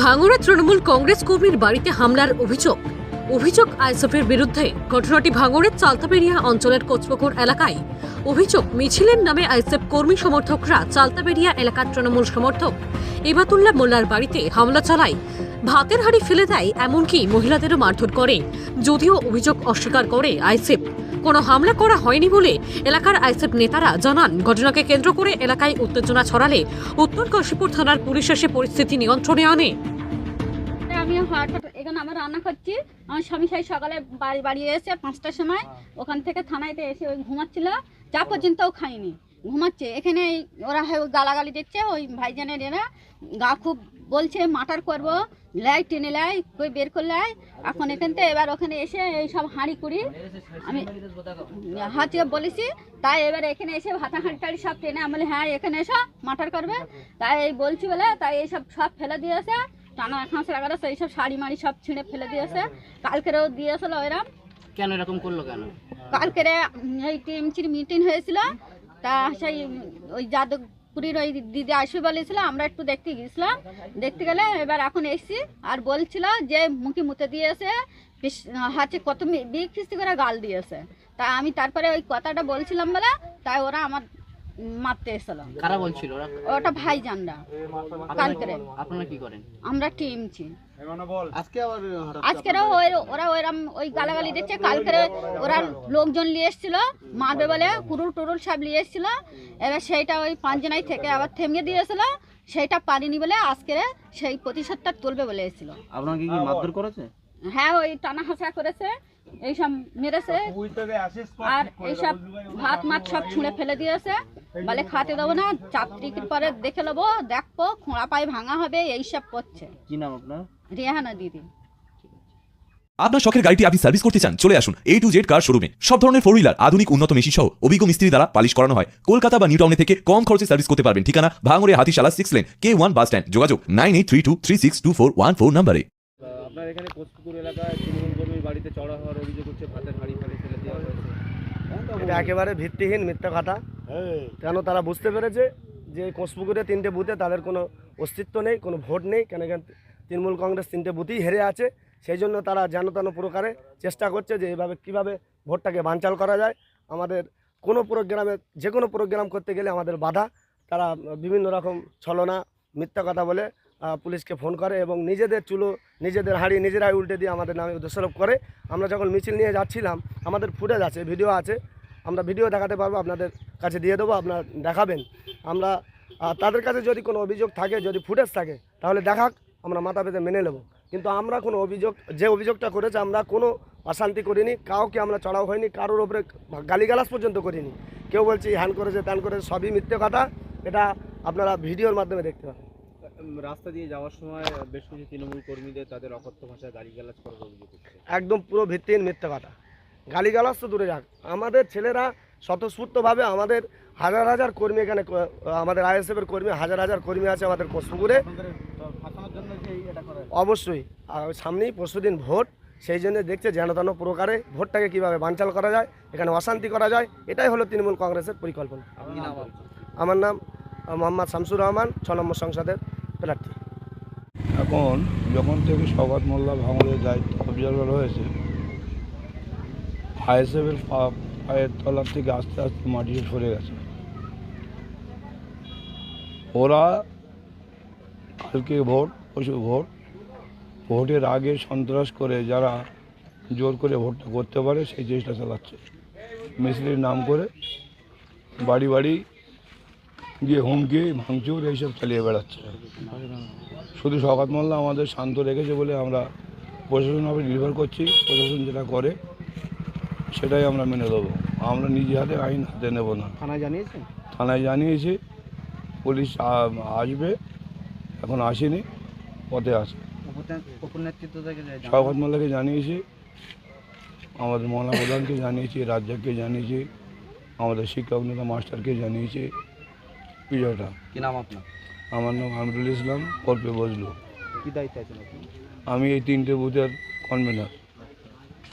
ভাঙড়া তৃণমূল কংগ্রেস কর্মীর বাড়িতে হামলার অভিযোগ। অভিযোগ আইসফের বিরুদ্ধে। ঘটনাটি ভাঙড়ের চালতাবেরিয়া অঞ্চলের কোচপুকুর এলাকায়। অভিযোগ, মিছিলের নামে আইসেফ কর্মী সমর্থকরা চালতাবেরিয়া এলাকার তৃণমূল সমর্থক ইবাতুল্লাহ মোল্লার বাড়িতে হামলা চালায়। ভাতের হাড়ি ফেলে দেয় এমনকি মহিলাদেরও মারধর করে। যদিও অভিযোগ অস্বীকার করে আইসেফ কোনো হামলা করা হয়নি বলে এলাকার আইসেফ নেতারা জানান। ঘটনাকে কেন্দ্র করে এলাকায় উত্তেজনা ছড়ালে উত্তর কাশীপুর থানার পুলিশ এসে পরিস্থিতি নিয়ন্ত্রণে আনে। আমি হঠাৎ এখানে আমার রান্না করছি। আমার স্বামী সেই সকালে বাড়ি বাড়ি এসে পাঁচটার সময় ওখান থেকে থানায় এসে ওই ঘুমাচ্ছিল। যা পর্যন্তও খাইনি ঘুমাচ্ছে। এখানে ওরা গালাগালি দিচ্ছে। ওই ভাইজানের এরা গা খুব বলছে মাটার করব লাই টেনে লাই কই বের করলে এখন এখান থেকে এবার ওখানে এসে এই সব হাঁড়ি কুড়ি আমি হাতে বলেছি তাই এবার এখানে এসে ভাতা হাঁড়ি টাড়ি সব টেনে আমি বলি হ্যাঁ এখানে এসো মাটার করবে। তাই এই বলছি বলে তাই এইসব সব সব ফেলে দিয়েছে। টানা খাঁচ লাগানো সেই সব শাড়ি মাড়ি সব ছিঁড়ে ফেলে দিয়েছে। কালকেরেও দিয়েছিল এরম। কেন এরকম করল কেন? কালকেরে এই টিএমসির মিটিং হয়েছিল। তা সেই ওই ওই যাদবপুরীর ওই দিদি আসবে বলেছিল, আমরা একটু দেখতে গেছিলাম দেখতে গেলে এবার এখন এসছি। আর বলছিল যে, মুখে মুতে দিয়েছে হাতে কত বিয়ে খিস্তি করে গাল দিয়েছে। তা আমি তারপরে ওই কথাটা বলছিলাম বলে, তাই ওরা আমার মারতে এসেছিল কারা বলছিল ওরা? ওটা ভাই জানরা কালকেরে আপনারা কি করেন? আমরা আজকে আবার ওই ওরা ওইরকম ওই গালাগালি দিচ্ছে। কালকের ওরা লোকজন নিয়ে এসেছিল মারবে বলে কুরুল টুরুল সব নিয়ে এসেছিল। এবার সেইটা ওই থেকে আবার থেমে দিয়েছিল সেইটা পারিনি বলে আজকে সেই প্রতিশোধটা তুলবে বলে এসেছিল। আপনাকে কি মারধর করেছে? হ্যাঁ ওই টানা হাসা করেছে এইসব মেরেছে। আর এইসব ভাত মাছ সব ছুঁড়ে ফেলে দিয়েছে। বলে খাতে দেবো না চাকরির পরে দেখে নেব দেখব খোঁড়া পায়ে ভাঙা হবে এইসব করছে। কি নাম আপনার? রেহানা দিদি। আপনার শখের গাড়িটি আপনি সার্ভিস করতে চান চলে আসুন এ টু জেড কার শোরুমে সব ধরনের ফোর হুইলার আধুনিক উন্নত মেশিন সহ অভিজ্ঞ মিস্ত্রি দ্বারা পালিশ করানো হয়। কলকাতা বা নিউ টাউনে থেকে কম খরচে সার্ভিস করতে পারবেন। ঠিকানা ভাঙড়ে হাতিশালা সিক্স লেন কে ওয়ান বাস স্ট্যান্ড যোগাযোগ nine eight three two three six two four one four নাম্বারে। আপনার এখানে কোচপুকুর এলাকায় তৃণমূল কর্মীর বাড়িতে চড়া হওয়ার অভিযোগ হচ্ছে ভাতের হাঁড়ি ফাড়ি এটা একেবারে ভিত্তিহীন মিথ্যা কথা। কেন তারা বুঝতে পেরেছে যে কোষপুকুরে তিনটে বুথে তাদের কোনো অস্তিত্ব নেই কোনো ভোট নেই কেন এখানে তৃণমূল কংগ্রেস তিনটে বুথেই হেরে আছে। সেই জন্য তারা যেন তেন প্রকারে চেষ্টা করছে যে এভাবে কীভাবে ভোটটাকে বানচাল করা যায়। আমাদের কোনো প্রোগ্রামে যে কোনো প্রোগ্রাম করতে গেলে আমাদের বাধা। তারা বিভিন্ন রকম ছলনা মিথ্যা কথা বলে পুলিশকে ফোন করে এবং নিজেদের চুলো নিজেদের হাঁড়ি নিজেরাই উল্টে দিয়ে আমাদের নামে দোষারোপ করে। আমরা যখন মিছিল নিয়ে যাচ্ছিলাম আমাদের ফুটেজ আছে ভিডিও আছে আমরা ভিডিও দেখাতে পারব আপনাদের কাছে দিয়ে দেবো আপনারা দেখাবেন। আমরা তাদের কাছে যদি কোনো অভিযোগ থাকে যদি ফুটেজ থাকে তাহলে দেখাক আমরা মাথা পেতে মেনে নেব। কিন্তু আমরা কোনো অভিযোগ যে অভিযোগটা করেছে আমরা কোনো অশান্তি করিনি কাউকে আমরা চড়াও হয়নি কারোর ওপরে গালিগালাস পর্যন্ত করিনি। কেউ বলছে হ্যান করেছে ত্যান করেছে সবই মিথ্যে কথা। এটা আপনারা ভিডিওর মাধ্যমে দেখতে পাবেন। রাস্তা দিয়ে যাওয়ার সময় বেশ কিছু তৃণমূল কর্মীদের তাদের অকথ্য ভাষায় গালিগালাজ করার অভিযোগ একদম পুরো ভিত্তিহীন মিথ্যে কথা। গালিগালাজ তো দূরে যাক আমাদের ছেলেরা স্বতঃস্ফূর্তভাবে আমাদের হাজার হাজার কর্মী এখানে আমাদের আইএসএফের কর্মী, হাজার হাজার কর্মী আছে আমাদের কোষপুকুরে অবশ্যই। সামনেই পরশুদিন ভোট, সেই জন্য দেখছে যেন তেন প্রকারে ভোটটাকে কীভাবে বানচাল করা যায়, এখানে অশান্তি করা যায়, এটাই হলো তৃণমূল কংগ্রেসের পরিকল্পনা। আমার নাম মোহাম্মদ শামসুর রহমান, ছ নম্বর সংসদের প্রার্থী। এখন যখন থেকে সবাত মোল্লা ভাঙড়ের দায়িত্ব অবজারভার হয়েছে আইএসএফের পায়ের তলার থেকে আস্তে আস্তে মাটি সরে গেছে। ওরা কালকে ভোট পশু ভোট ভোটের আগে সন্ত্রাস করে যারা জোর করে ভোটটা করতে পারে সেই চেষ্টা চালাচ্ছে। মিছিলের নাম করে বাড়ি বাড়ি গিয়ে হুমকি, ভাঙচুর এইসব চালিয়ে বেড়াচ্ছে। শুধু শওকাত মোল্লা আমাদের শান্ত রেখেছে বলে আমরা প্রশাসন উপরে নির্ভর করছি। প্রশাসন যেটা করে সেটাই আমরা মেনে দেবো আমরা নিজে হাতে আইন হাতে নেব না। থানায় জানিয়েছেন থানায় জানিয়েছি পুলিশ আসবে এখন আসেনি পথে আসে উপনেতৃত্ব থেকে মোল্লাকে জানিয়েছি আমাদের মহলা প্রধানকে জানিয়েছি রাজ্জাককে জানিয়েছি আমাদের শিক্ষক নেতা মাস্টারকে জানিয়েছি। বিষয়টা কি নাম আপনার? আমার নাম আমিরুল ইসলাম কল্পে বজলু। কি দায়িত্ব আছেন আপনি? আমি এই তিনটে বুথের কনভেনার